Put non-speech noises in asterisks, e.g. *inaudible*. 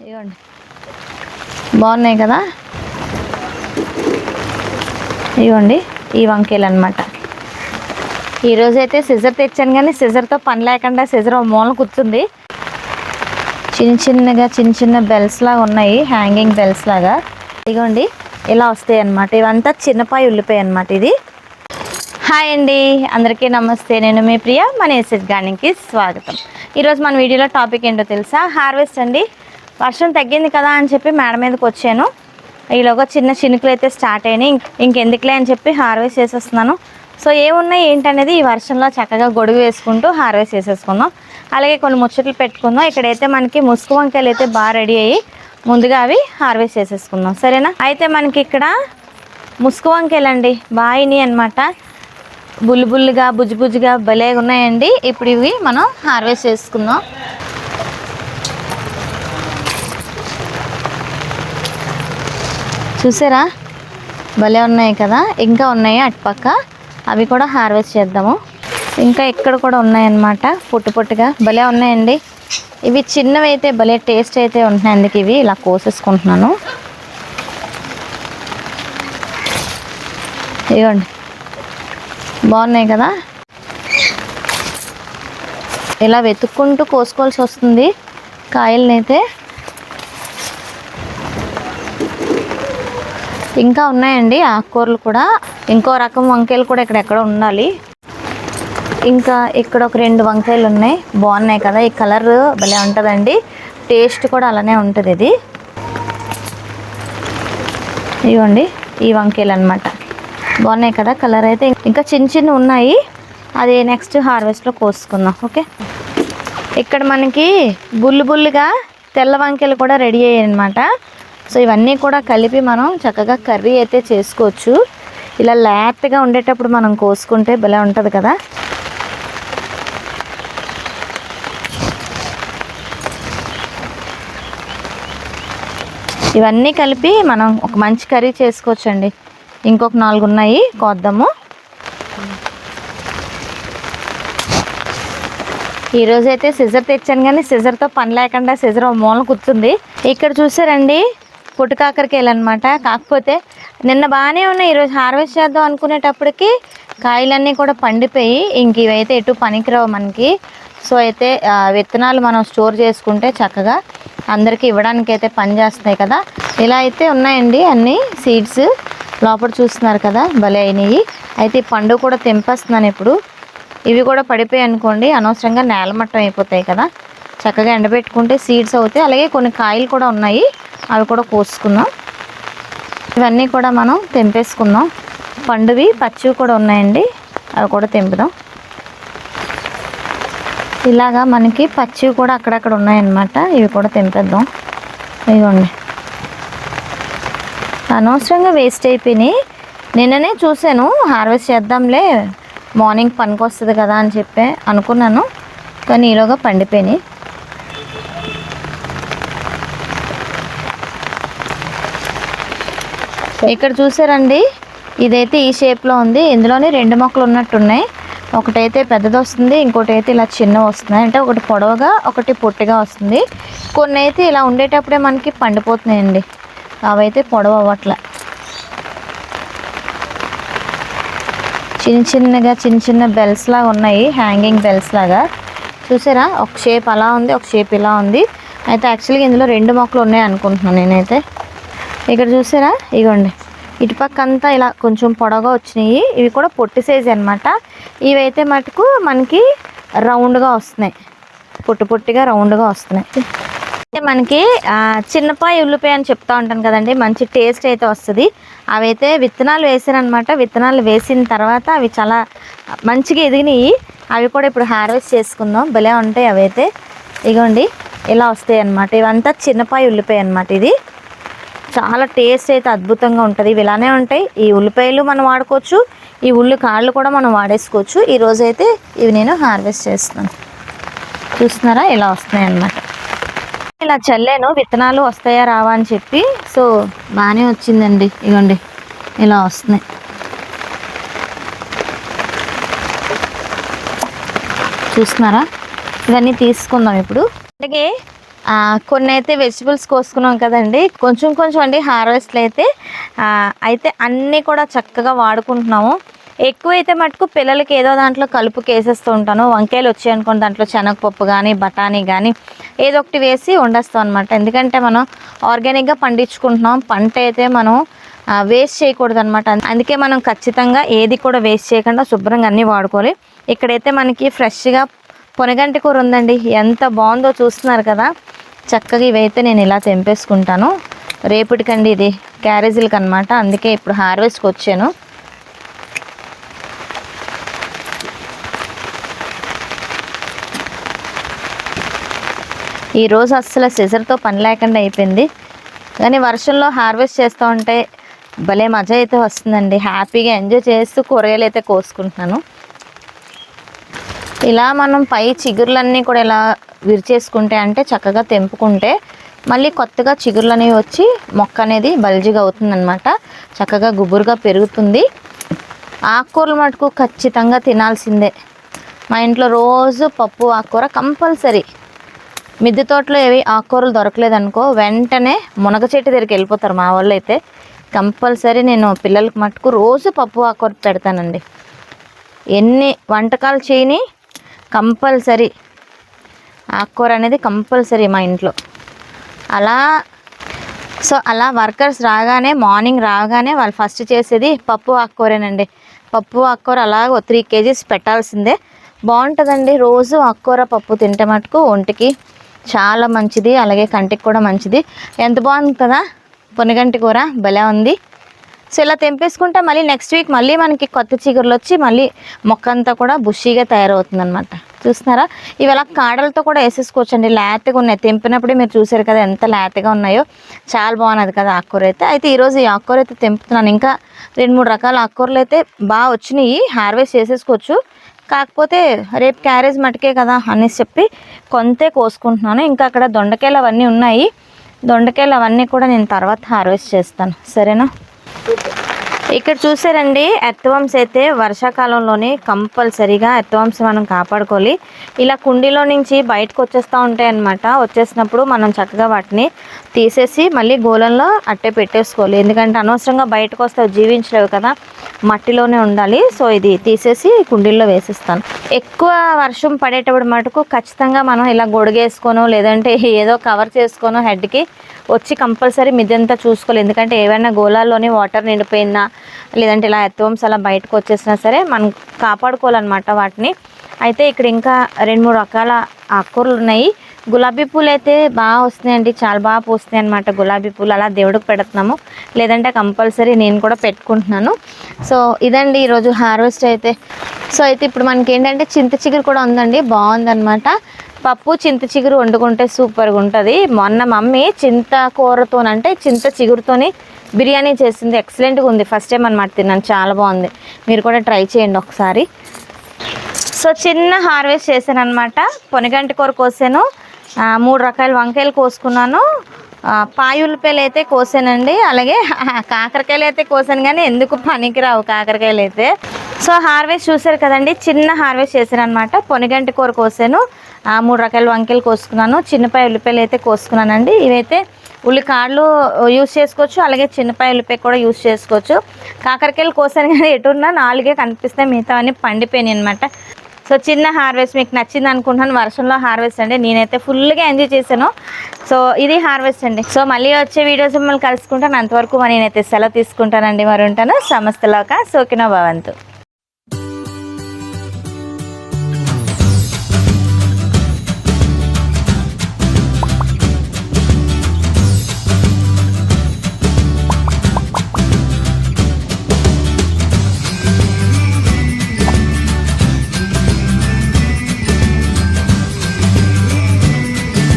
ఇవ్వండి బాగున్నాయి కదా? ఇవ్వండి ఈ వంకాయలు అనమాట ఈరోజు అయితే సిజర్ తెచ్చాను కానీ సిజర్తో పని లేకుండా సిజర్ మూల కూర్చుంది. చిన్న చిన్నగా చిన్న చిన్న బెల్స్ లాగా ఉన్నాయి హ్యాంగింగ్ బెల్స్ లాగా. ఇదిగోండి ఇలా వస్తాయి అన్నమాట. ఇవంతా చిన్నపాయ ఉల్లిపాయ అనమాట ఇది. హాయ్ అండి అందరికీ నమస్తే. నేను మీ ప్రియ మన ఎస్ఎస్ గార్డెన్కి స్వాగతం. ఈరోజు మన వీడియోలో టాపిక్ ఏంటో తెలుసా? హార్వెస్ట్ అండి. వర్షం తగ్గింది కదా అని చెప్పి మేడ మీదకి వచ్చాను. ఈలోగా చిన్న చినుకులు అయితే స్టార్ట్ అయినాయి. ఇంకెందుకులే అని చెప్పి హార్వెస్ట్ చేసేస్తున్నాను. సో ఏమున్నాయి ఏంటనేది ఈ వర్షంలో చక్కగా గొడుగు వేసుకుంటూ హార్వెస్ట్ చేసేసుకుందాం అలాగే కొన్ని ముచ్చట్లు పెట్టుకుందాం. ఇక్కడైతే మనకి ముసుగు వంకాయలు అయితే బాగా రెడీ అయ్యి ముందుగా అవి హార్వెస్ట్ చేసేసుకుందాం. సరేనా? అయితే మనకి ఇక్కడ ముసుగు వంకాయలండి. బాయిని అనమాట బుల్లి బుల్లిగా బుజ్జి భలేగా ఉన్నాయండి ఇప్పుడు ఇవి మనం హార్వెస్ట్ చేసుకుందాం. చూసారా? భలే ఉన్నాయి కదా? ఇంకా ఉన్నాయి అటుపక్క అవి కూడా హార్వెస్ట్ చేద్దాము. ఇంకా ఇక్కడ కూడా ఉన్నాయన్నమాట పొట్టు పొట్టుగా. భలే ఉన్నాయండి. ఇవి చిన్నవి అయితే భలే టేస్ట్ అయితే ఉంటున్నాయి అందుకు ఇవి ఇలా కోసేసుకుంటున్నాను. ఇవ్వండి బాగున్నాయి కదా? ఇలా వెతుక్కుంటూ కోసుకోవాల్సి వస్తుంది కాయలనైతే ఇంకా ఉన్నాయండి ఆకుకూరలు కూడా. ఇంకో రకం వంకాయలు కూడా ఇక్కడ ఎక్కడ ఉండాలి. ఇంకా ఇక్కడ ఒక రెండు వంకాయలు ఉన్నాయి. బాగున్నాయి కదా. ఈ కలర్ భలే ఉంటుందండి. టేస్ట్ కూడా అలానే ఉంటుంది ఇది. ఇవ్వండి ఈ వంకాయలు అనమాట బాగున్నాయి కదా కలర్ అయితే. ఇంకా చిన్న చిన్న ఉన్నాయి. అది నెక్స్ట్ హార్వెస్ట్లో కోసుకుందాం ఓకే? ఇక్కడ మనకి బుల్లు బుల్లుగా తెల్ల వంకాయలు కూడా రెడీ అయ్యాయి అనమాట సో ఇవన్నీ కూడా కలిపి మనం చక్కగా కర్రీ అయితే చేసుకోవచ్చు. ఇలా లేతగా ఉండేటప్పుడు మనం కోసుకుంటే భలే ఉంటుంది కదా. ఇవన్నీ కలిపి మనం ఒక మంచి కర్రీ చేసుకోవచ్చండి. ఇంకొక నాలుగు ఉన్నాయి కోద్దాము. ఈరోజు అయితే సిజర్ తెచ్చాను కానీ సిజర్తో పని లేకుండా సిజర్ మూల కూర్చుంది ఇక్కడ చూసారండి పుట్టుకాకరకాయలు అనమాట కాకపోతే నిన్న బాగానే ఉన్నాయి. ఈరోజు హార్వెస్ట్ చేద్దాం అనుకునేటప్పటికి కాయలన్నీ కూడా పండిపోయి ఇంక ఇవైతే ఎటు పనికిరావు మనకి. సో అయితే విత్తనాలు మనం స్టోర్ చేసుకుంటే చక్కగా అందరికీ ఇవ్వడానికి అయితే పనిచేస్తున్నాయి కదా. ఇలా అయితే ఉన్నాయండి అన్ని సీడ్స్. లోపల చూస్తున్నారు కదా భలే అయినాయి. అయితే ఈ పండు కూడా తెంపేస్తున్నాను ఇప్పుడు. ఇవి కూడా పడిపోయాయి అనుకోండి అనవసరంగా నేలమట్టం అయిపోతాయి కదా. చక్కగా ఎండబెట్టుకుంటే సీడ్స్ అవుతాయి. అలాగే కొన్ని కాయలు కూడా ఉన్నాయి. అవి కూడా కోసుకుందాం. ఇవన్నీ కూడా మనం తెంపేసుకుందాం. పండువి పచ్చివి కూడా ఉన్నాయండి. అవి కూడా తెంపుదాం. ఇలాగా మనకి పచ్చివి కూడా అక్కడక్కడ ఉన్నాయన్నమాట. ఇవి కూడా తెంపేద్దాం. ఇవ్వండి అనవసరంగా వేస్ట్ అయిపోయినాయి. నిన్ననే చూశాను హార్వెస్ట్ చేద్దాంలే మార్నింగ్ పనికి వస్తుంది కదా అని చెప్పి అనుకున్నాను. కానీ ఈలోగా పండిపోయినాయి. ఇక్కడ చూసారండి ఇదైతే ఈ షేప్లో ఉంది. ఇందులోనే రెండు మొక్కలు ఉన్నట్టున్నాయి. ఒకటైతే పెద్దది వస్తుంది ఇంకోటి అయితే ఇలా చిన్న వస్తుంది అంటే ఒకటి పొడవుగా ఒకటి పొట్టిగా వస్తుంది. కొన్ని అయితే ఇలా ఉండేటప్పుడే మనకి పండిపోతున్నాయండి. అవైతే పొడవు అవ్వట్లే. చిన్న చిన్నగా చిన్న చిన్న బెల్స్ లాగా ఉన్నాయి. హ్యాంగింగ్ బెల్స్ లాగా. చూసారా? ఒక షేప్ అలా ఉంది ఒక షేప్ ఇలా ఉంది. అయితే యాక్చువల్గా ఇందులో రెండు మొక్కలు ఉన్నాయి అనుకుంటున్నాను నేనైతే. ఇక్కడ చూసారా? ఇగోండి. ఇటుపక్క అంతా ఇలా కొంచెం పొడవుగా వచ్చినాయి. ఇవి కూడా పొట్టి సైజ్ అనమాట ఇవైతే మటుకు మనకి రౌండ్గా వస్తున్నాయి. పొట్టి పొట్టిగా రౌండ్గా వస్తున్నాయి. అయితే మనకి చిన్నపాయి చిన్నపాయ ఉల్లిపాయ అని చెప్తా ఉంటాను కదండి. మంచి టేస్ట్ అయితే వస్తుంది. అవైతే విత్తనాలు అనమాట విత్తనాలు వేసిన తర్వాత అవి చాలా మంచిగా ఎదిగినాయి. అవి కూడా ఇప్పుడు హార్వెస్ట్ చేసుకుందాం. భలే ఉంటాయి అవైతే. ఇగోండి ఇలా వస్తాయి అన్నమాట ఇవంతా చిన్నపాయ ఉల్లిపాయ అనమాట ఇది. చాలా టేస్ట్ అయితే అద్భుతంగా ఉంటుంది. ఇవి ఇలానే ఉంటాయి. ఈ ఉల్లిపాయలు మనం వాడుకోవచ్చు. ఈ ఉల్లి కాళ్ళు కూడా మనం వాడేసుకోవచ్చు. ఈరోజు అయితే ఇవి నేను హార్వెస్ట్ చేస్తున్నాను. చూస్తున్నారా? ఇలా వస్తున్నాయి అన్నమాట. ఇలా చల్లాను. విత్తనాలు వస్తాయా రావా అని చెప్పి. సో బాగానే వచ్చిందండి. ఇగోండి. ఇలా వస్తున్నాయి. చూస్తున్నారా? ఇవన్నీ తీసుకుందాం ఇప్పుడు. అలాగే కొన్ని అయితే వెజిటబుల్స్ కోసుకున్నాం కదండి. కొంచెం కొంచెం అండి హార్వెస్ట్లు అయితే. అయితే అన్నీ కూడా చక్కగా వాడుకుంటున్నాము. ఎక్కువైతే మటుకు పిల్లలకి ఏదో దాంట్లో కలుపు కేసేస్తూ ఉంటాను. వంకాయలు వచ్చాయి అనుకోండి దాంట్లో శనగపప్పు కానీ బఠానీ కానీ ఏదో ఒకటి వేసి వండేస్తాం అనమాట ఎందుకంటే మనం ఆర్గానిక్గా పండించుకుంటున్నాం. పంట అయితే మనం వేస్ట్ చేయకూడదు అనమాట అందుకే మనం ఖచ్చితంగా ఏది కూడా వేస్ట్ చేయకుండా శుభ్రంగా అన్నీ వాడుకోవాలి. ఇక్కడైతే మనకి ఫ్రెష్గా పొనగంటి కూర ఉందండి. ఎంత బాగుందో చూస్తున్నారు కదా. చక్కగా ఇవైతే నేను ఇలా తెంపేసుకుంటాను. రేపటికండి ఇది క్యారేజీలకు అనమాట అందుకే ఇప్పుడు హార్వెస్ట్కి వచ్చాను. ఈరోజు అస్సలు సిజర్తో పని లేకుండా అయిపోయింది. కానీ వర్షంలో హార్వెస్ట్ చేస్తూ ఉంటే భలే మజా అయితే వస్తుందండి. హ్యాపీగా ఎంజాయ్ చేస్తూ కూరగాయలు అయితే కోసుకుంటున్నాను. ఇలా మనం పై చిగుర్లన్నీ కూడా ఇలా విరిచేసుకుంటే అంటే చక్కగా తెంపుకుంటే మళ్ళీ కొత్తగా చిగుర్లు అనేవి వచ్చి మొక్క అనేది బల్జిగా అవుతుందన్నమాట. చక్కగా గుబురుగా పెరుగుతుంది. ఆకుకూరలు మటుకు ఖచ్చితంగా తినాల్సిందే. మా ఇంట్లో రోజు పప్పు ఆకుకూర కంపల్సరీ. మిద్దె తోటలో ఏవి ఆకుకూరలు దొరకలేదనుకో వెంటనే మునగ చెట్టు దగ్గరికి వెళ్ళిపోతారు మా వాళ్ళు అయితే కంపల్సరీ నేను పిల్లలకి మటుకు రోజు పప్పు ఆకుకూర పెడతానండి. ఎన్ని వంటకాలు చేయని కంపల్సరీ. ఆకుకూర అనేది కంపల్సరీ మా ఇంట్లో. అలా సో అలా వర్కర్స్ రాగానే మార్నింగ్ రాగానే వాళ్ళు ఫస్ట్ చేసేది పప్పు ఆకుకూరేనండి. పప్పు ఆకుకూర అలా త్రీ కేజీస్ పెట్టాల్సిందే. బాగుంటుందండి. రోజు ఆకుకూర పప్పు తింటే మటుకు ఒంటికి చాలా మంచిది. అలాగే కంటికి కూడా మంచిది. ఎంత బాగుంది కదా? పొనగంటి కూర భలే ఉంది. సో ఇలా తెంపేసుకుంటే మళ్ళీ నెక్స్ట్ వీక్ మళ్ళీ మనకి కొత్త చిగురులు వచ్చి మళ్ళీ మొక్క అంతా కూడా బుషీగా తయారవుతుంది అనమాట చూస్తున్నారా? ఇవి అలా కాడలతో కూడా వేసేసుకోవచ్చండి. లేతగా ఉన్నాయి. తెంపినప్పుడే మీరు చూసారు కదా ఎంత లేతగా ఉన్నాయో. చాలా బాగున్నది కదా ఆకుకూర అయితే అయితే ఈరోజు ఈ ఆకుకూర అయితే తెంపుతున్నాను. ఇంకా రెండు మూడు రకాల ఆకుకూరలు అయితే బాగా వచ్చినాయి. హార్వెస్ట్ చేసేసుకోవచ్చు. కాకపోతే రేపు క్యారేజ్ మటుకే కదా అనేసి చెప్పి కొంతే కోసుకుంటున్నాను. ఇంకా అక్కడ దొండకాయలు అవన్నీ ఉన్నాయి. దొండకాయలు అవన్నీ కూడా నేను తర్వాత హార్వెస్ట్ చేస్తాను. సరేనా? Good. ఇక్కడ చూసారండి ఎత్తవంశ అయితే వర్షాకాలంలోనే కంపల్సరీగా ఎర్త్వమ్స్ మనం కాపాడుకోవాలి. ఇలా కుండీలో నుంచి బయటకు వచ్చేస్తూ ఉంటాయన్నమాట వచ్చేసినప్పుడు మనం చక్కగా వాటిని తీసేసి మళ్ళీ గోళంలో అట్టే పెట్టేసుకోవాలి. ఎందుకంటే అనవసరంగా బయటకు వస్తే జీవించలేవు కదా మట్టిలోనే ఉండాలి. సో ఇది తీసేసి కుండీల్లో వేసిస్తాను. ఎక్కువ వర్షం పడేటప్పుడు మటుకు ఖచ్చితంగా మనం ఇలా గొడుగేసుకోను లేదంటే ఏదో కవర్ చేసుకోను హెడ్కి వచ్చి కంపల్సరీ మిద్దంతా చూసుకోవాలి. ఎందుకంటే ఏవైనా గోళాల్లోని వాటర్ నిండిపోయినా లేదంటే ఇలా ఎత్తువంశ అలా బయటకు వచ్చేసినా సరే మనం కాపాడుకోవాలన్నమాట వాటిని. అయితే ఇక్కడ ఇంకా రెండు మూడు రకాల ఆకుకూరలు ఉన్నాయి. గులాబీ పూలు అయితే బాగా వస్తున్నాయండి చాలా బాగా పూస్తాయి అనమాట గులాబీ పూలు. అలా దేవుడికి పెడుతున్నాము. లేదంటే కంపల్సరీ నేను కూడా పెట్టుకుంటున్నాను. సో ఇదండి ఈరోజు హార్వెస్ట్ అయితే. సో అయితే ఇప్పుడు మనకి ఏంటంటే చింత చిగురు కూడా ఉందండి బాగుందన్నమాట. పప్పు చింత చిగురు వండుకుంటే సూపర్గా ఉంటుంది. మొన్న మమ్మీ చింత కూరతోనంటే చింత చిగురుతోని బిర్యానీ చేసింది ఎక్సలెంట్గా ఉంది. ఫస్ట్ టైం అనమాట తిన్నాను. చాలా బాగుంది. మీరు కూడా ట్రై చేయండి ఒకసారి. సో చిన్న హార్వెస్ట్ చేశాను అనమాట పొనిగంటి కూర కోసాను. మూడు రకాల వంకాయలు కోసుకున్నాను. పాయులపేలు పాయి ఉల్లిపాయలు అయితే కోసానండి. అలాగే *laughs* కాకరకాయలు అయితే కోసాను కానీ ఎందుకు పనికిరావు కాకరకాయలు అయితే. సో హార్వెస్ట్ చూసారు కదండి. చిన్న హార్వెస్ట్ చేశాను అనమాట పొనిగంటి కూర కోసాను. మూడు రకాల వంకాయలు కోసుకున్నాను. చిన్నపాయ ఉల్లిపాయలు అయితే కోసుకున్నానండి. ఇవైతే ఉల్లికాడలు యూస్ చేసుకోవచ్చు. అలాగే చిన్నపాయ ఉల్లిపాయ కూడా యూస్ చేసుకోవచ్చు. కాకరకాయలు కోసాను కానీ ఎటున్నా నాలుగే కనిపిస్తాయి. మిగతా అన్నీ పండిపోయినాయి అనమాట సో చిన్న హార్వెస్ట్ మీకు నచ్చింది అనుకుంటున్నాను. వర్షంలో హార్వెస్ట్ అండి. నేనైతే ఫుల్గా ఎంజాయ్ చేశాను. సో ఇది హార్వెస్ట్ అండి. సో మళ్ళీ వచ్చే వీడియోస్ మిమ్మల్ని కలుసుకుంటాను. అంతవరకు నేనైతే సెలవు తీసుకుంటానండి. మరి ఉంటాను. సమస్తలోక సోకిన భవంతు.